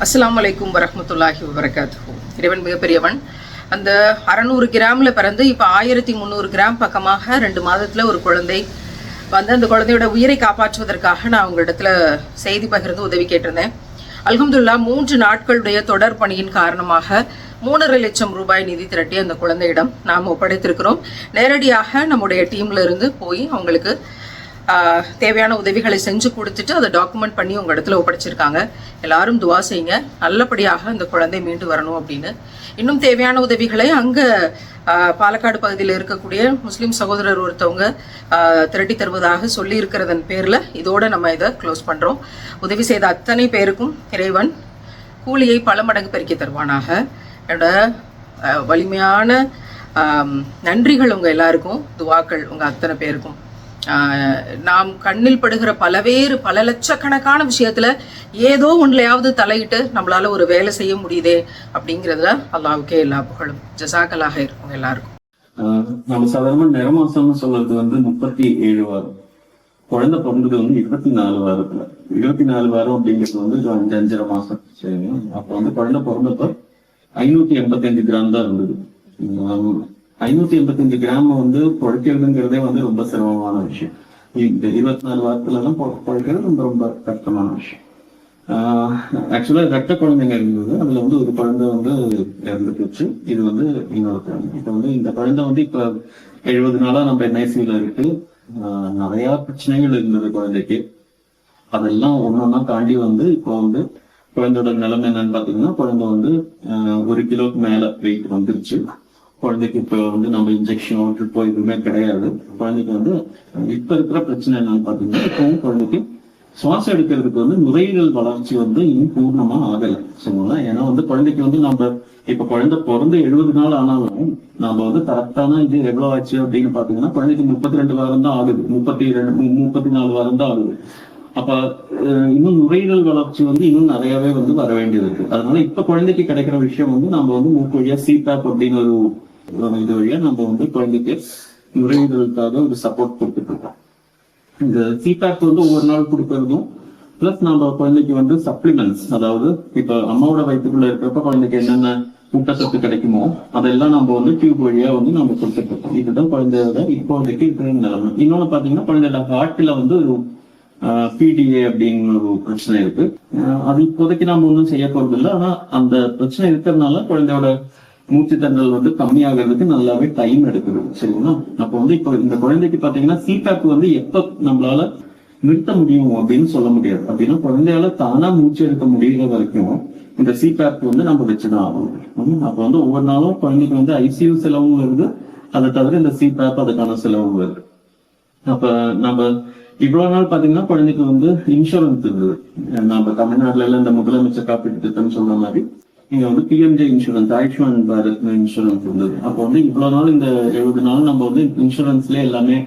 அஸ்லாம் வலைக்கும் வரமத்துல்லாஹி வபரகாத்துஹு. இறைவன் மிகப்பெரியவன். அந்த அறநூறு கிராம்ல பிறந்து இப்போ ஆயிரத்தி முந்நூறு கிராம் பக்கமாக ரெண்டு மாதத்துல ஒரு குழந்தை வந்து அந்த குழந்தையோட உயிரை காப்பாற்றுவதற்காக நான் உங்களிடத்துல செய்தி பகிர்ந்து உதவி கேட்டிருந்தேன். அல்ஹம்துல்லா மூன்று நாட்களுடைய தொடர் பணியின் காரணமாக மூணரை லட்சம் ரூபாய் நிதி திரட்டி அந்த குழந்தையிடம் நாம் ஒப்படைத்திருக்கிறோம். நேரடியாக நம்முடைய டீம்ல இருந்து போய் அவங்களுக்கு தேவையான உதவிகளை செஞ்சு கொடுத்துட்டு அதை டாக்குமெண்ட் பண்ணி உங்கள் இடத்துல ஒப்படைச்சிருக்காங்க. எல்லாரும் துவா செய்யுங்க. நல்லபடியாக அந்த குழந்தை மீண்டு வரணும் அப்படின்னு. இன்னும் தேவையான உதவிகளை அங்கே பாலக்காடு பகுதியில் இருக்கக்கூடிய முஸ்லீம் சகோதரர் ஒருத்தவங்க திரட்டி தருவதாக சொல்லி இருக்கிறதன் பேரில் இதோட நம்ம இதை க்ளோஸ் பண்ணுறோம் உதவி செய்த அத்தனை பேருக்கும் இறைவன் கூலியை பல மடங்கு பெருக்கி தருவானாக. என்னோட வலிமையான நன்றிகள் உங்கள் எல்லாருக்கும். துவாக்கள் உங்கள் அத்தனை பேருக்கும். நாம் கண்ணில் படுகிற பலவேறு பல லட்சக்கணக்கான விஷயத்துல ஏதோ ஒன்றிலையாவது தலையிட்டு நம்மளால ஒரு வேலை செய்ய முடியுதே அப்படிங்கிறதுல அல்லாவுக்கே எல்லா புகழும். ஜசாக்கலாக இருக்கும் எல்லாருக்கும். ஆஹ் நம்ம சாதாரணமா நிறமாசம்னு சொல்றது வந்து முப்பத்தி ஏழு வாரம். குழந்தை பிறந்தது வந்து இருபத்தி நாலு வாரத்துல. இருபத்தி நாலு வாரம் அப்படிங்கிறது வந்து அஞ்சு அஞ்சரை மாசம். சரிங்களா? அப்ப வந்து குழந்தை பிறந்தப்ப ஐநூத்தி எண்பத்தஞ்சு கிராம் தான் இருந்தது. ஐநூத்தி எண்பத்தஞ்சு கிராம வந்து குழைக்கிறதுங்கிறதே வந்து ரொம்ப சிரமமான விஷயம். இருபத்தி நாலு வாரத்துல எல்லாம் பொ- ரொம்ப ரொம்ப கஷ்டமான விஷயம். ஆக்சுவலா ரெட்ட குழந்தைங்க இருந்தது. அதுல வந்து ஒரு குழந்தை வந்து இறந்து போச்சு இது வந்து இன்னொரு குழந்தை. இப்ப வந்து இந்த குழந்தை வந்து இப்ப எழுபது நாளா நம்ம என்ஐசியில இருக்கு. ஆஹ் நிறைய பிரச்சனைகள் இருந்தது குழந்தைக்கு. அதெல்லாம் ஒன்னொன்னா தாண்டி வந்து இப்போ வந்து குழந்தையோட நிலைமை என்னன்னு பாத்தீங்கன்னா குழந்தை வந்து ஆஹ் ஒரு கிலோக்கு மேல வெயிட் வந்துருச்சு. குழந்தைக்கு இப்போ வந்து நம்ம இன்ஜெக்ஷனோ ட்ரிப்போ எதுவுமே கிடையாது. குழந்தைக்கு வந்து இப்ப இருக்கிற பிரச்சனை என்னன்னு பாத்தீங்கன்னா இப்போ குழந்தைக்கு சுவாசம் எடுக்கிறதுக்கு வந்து நுரையீரல் வளர்ச்சி வந்து இன்னும் பூர்ணமா ஆகலை. சரிங்களா? ஏன்னா வந்து குழந்தைக்கு வந்து நம்ம இப்ப குழந்தை பிறந்து எழுபது நாள் ஆனாலும் நம்ம வந்து கரெக்டான இது எவ்வளவு ஆச்சு அப்படின்னு பாத்தீங்கன்னா குழந்தைக்கு முப்பத்தி ரெண்டு வாரம் தான் ஆகுது. முப்பத்தி ரெண்டு முப்பத்தி நாலு வாரம் தான் ஆகுது. அப்ப அஹ், இன்னும் நுரையீரல் வளர்ச்சி வந்து இன்னும் நிறையவே வந்து வர வேண்டியது இருக்கு அதனால இப்ப குழந்தைக்கு கிடைக்கிற விஷயம் வந்து நம்ம வந்து மூக்கு வழியா சிபேப் அப்படின்னு ஒரு இந்த இது வழியா நம்ம வந்து குழந்தைக்கு நுரையீரலுக்காக ஒரு சப்போர்ட் கொடுத்துட்டு இருக்கோம் இந்த சிபேக் வந்து ஒவ்வொரு நாள் கொடுக்கறதும் பிளஸ் நம்ம குழந்தைக்கு வந்து சப்ளிமெண்ட்ஸ் அதாவது இப்ப அம்மாவோட வயிற்றுக்குள்ள இருக்கிறப்ப குழந்தைக்கு என்னென்ன ஊட்டச்சத்து கிடைக்குமோ அதெல்லாம் நம்ம வந்து டியூப் வழியா வந்து நம்ம கொடுத்துட்டு இருக்கோம் இதுதான் குழந்தையோட இப்போதைக்கு இருக்கிற நிலைமை. இன்னொன்னு பாத்தீங்கன்னா குழந்தையோட ஹார்ட்ல வந்து பிடிஏ அப்படிங்கிற ஒரு பிரச்சனை இருக்கு. அஹ் அது இப்போதைக்கு நம்ம ஒன்றும் செய்ய போறது இல்லை ஆனா அந்த பிரச்சனை இருக்கிறதுனால குழந்தையோட மூச்சு தண்டல் வந்து கம்மியாகிறதுக்கு நல்லாவே டைம் எடுக்குது சரிங்களா? அப்போ வந்து இப்போ இந்த குழந்தைக்கு பாத்தீங்கன்னா சிபேப் வந்து எப்ப நம்மளால நிறுத்த முடியும் அப்படின்னு சொல்ல முடியாது. அப்படின்னா குழந்தையால தானா மூச்சு எடுக்க முடியற வரைக்கும் இந்த சிபேப் வந்து நம்ம வச்சுதான் ஆகணும். உம் அப்போ வந்து ஒவ்வொரு நாளும் குழந்தைக்கு வந்து ஐசியூ செலவும் வருது. அதை தவிர இந்த சிபேப் அதுக்கான செலவும் வருது. அப்ப நம்ம இவ்வளவு நாள் பாத்தீங்கன்னா குழந்தைக்கு வந்து இன்சூரன்ஸ் இருந்தது நம்ம தமிழ்நாட்டுல எல்லாம் இந்த முதலமைச்சர் காப்பீட்டு திட்டம் சொன்ன மாதிரி இங்க வந்து PMJ insurance Ayushman Bharat insurance இருந்தது அப்போ வந்து இவ்வளவு நாள் இந்த எழுபது நாள் நம்ம வந்து இன்சூரன்ஸ்ல எல்லாமே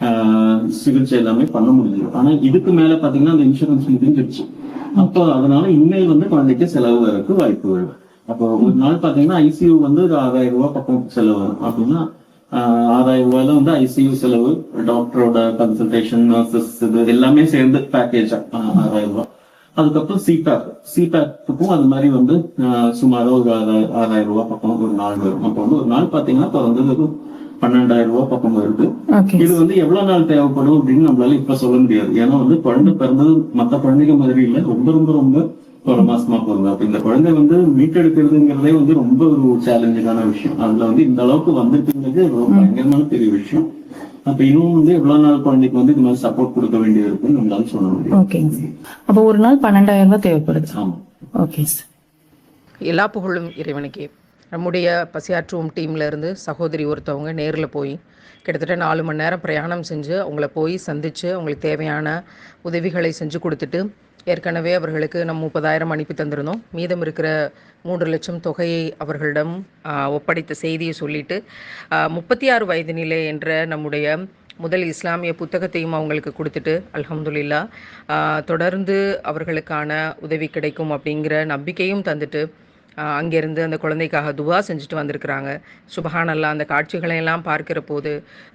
ஆஹ், சிகிச்சை எல்லாமே பண்ண முடிஞ்சது ஆனா இதுக்கு மேல பாத்தீங்கன்னா அந்த இன்சூரன்ஸ் முடிஞ்சிருச்சு அப்போ அதனால இனிமேல் வந்து குழந்தைக்கு செலவு வரக்கு வாய்ப்பு வரும் அப்போ ஒரு நாள் பாத்தீங்கன்னா ஐசியூ வந்து ஒரு ஆறாயிரம் ரூபாய் பக்கம் செலவு வரும். அப்படின்னா ஆஹ் ஆறாயிரம் ரூபாயில வந்து ஐசியூ செலவு டாக்டரோட கன்சல்டேஷன் நர்சஸ் இது எல்லாமே சேர்ந்து பேக்கேஜ் ஆறாயிரம் ரூபாய். அதுக்கப்புறம் சிபேப் சிபேப்புக்கும் அது மாதிரி வந்து ஆஹ் சுமார் ஒரு ஆறாயிரம் ஆறாயிரம் ரூபாய் பக்கம் ஒரு நாள் வரும். அப்போ வந்து ஒரு நாள் பாத்தீங்கன்னா இப்போ வந்து பன்னெண்டாயிரம் ரூபாய் பக்கம் வருது. இது வந்து எவ்வளவு நாள் தேவைப்படும் அப்படின்னு நம்மளால இப்ப சொல்ல முடியாது. ஏன்னா வந்து குழந்தை பிறந்தது மத்த குழந்தைங்க மாதிரி இல்ல. ரொம்ப ரொம்ப ரொம்ப ஒரு மாசமா போகுது. அப்ப இந்த குழந்தை வந்து மீட்டெடுக்கிறதுங்கிறதே வந்து ரொம்ப ஒரு சேலஞ்சிங்கான விஷயம். அதுல வந்து இந்த அளவுக்கு வந்துட்டுங்கிறது ரொம்ப பயங்கரமான பெரிய விஷயம். அப்ப இன்னும் வந்து எவ்வளவு நாள் குழந்தைக்கு வந்து இது மாதிரி சப்போர்ட் கொடுக்க வேண்டியது இருக்குன்னு நம்மளால சொல்ல முடியும். ஓகேங்க சார் அப்போ ஒரு நாள் பன்னெண்டாயிரம் ரூபாய் தேவைப்படுது. ஆமா. ஓகே சார் எல்லா புகழும் இறைவனுக்கே. நம்முடைய பசியாற்றுவோம் டீம்ல இருந்து சகோதரி ஒருத்தவங்க நேரில் போய் கிட்டத்தட்ட நாலு மணி நேரம் பிரயாணம் செஞ்சு அவங்கள போய் சந்தித்து அவங்களுக்கு தேவையான உதவிகளை செஞ்சு கொடுத்துட்டு ஏற்கனவே அவர்களுக்கு நம் முப்பதாயிரம் அனுப்பி தந்திருந்தோம். மீதம் இருக்கிற மூன்று லட்சம் தொகையை அவர்களிடம் ஒப்படைத்த செய்தியை சொல்லிட்டு முப்பத்தி ஆறு வயது நிலை என்ற நம்முடைய முதல் இஸ்லாமிய புத்தகத்தையும் அவங்களுக்கு கொடுத்துட்டு அல்ஹம்துலில்லா ஆஹ் தொடர்ந்து அவர்களுக்கான உதவி கிடைக்கும் அப்படிங்கிற நம்பிக்கையும் தந்துட்டு அங்கேருந்து அந்த குழந்தைக்காக துவா செஞ்சுட்டு வந்திருக்கிறாங்க. சுபஹானல்லா அந்த காட்சிகளையெல்லாம் பார்க்கிற போது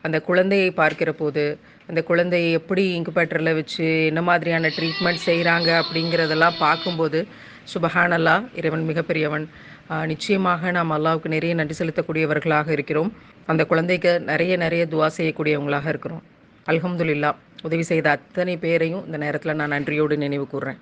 அந்த குழந்தையை பார்க்கிற போது அந்த குழந்தையை எப்படி இன்குபேட்டரில் வச்சு என்ன மாதிரியான ட்ரீட்மெண்ட் செய்கிறாங்க அப்படிங்கிறதெல்லாம் பார்க்கும்போது சுபஹானல்லா இறைவன் மிகப்பெரியவன். நிச்சயமாக நாம் அல்லாவுக்கு நிறைய நன்றி செலுத்தக்கூடியவர்களாக இருக்கிறோம். அந்த குழந்தைக்கு நிறைய நிறைய துவா செய்யக்கூடியவங்களாக இருக்கிறோம். அல்ஹம்துல்லா உதவி செய்த அத்தனை பேரையும் இந்த நேரத்தில் நான் நன்றியோடு நினைவு கூர்றேன்.